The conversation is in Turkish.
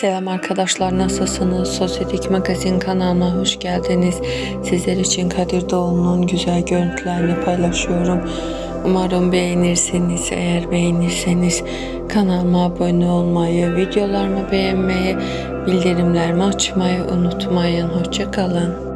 Selam arkadaşlar nasılsınız? Sosyetik Magazin kanalına hoş geldiniz. Sizler için Kadir Doğulu'nun güzel görüntülerini paylaşıyorum. Umarım beğenirsiniz. Eğer beğenirseniz kanalıma abone olmayı, videolarımı beğenmeyi, bildirimlerimi açmayı unutmayın. Hoşçakalın.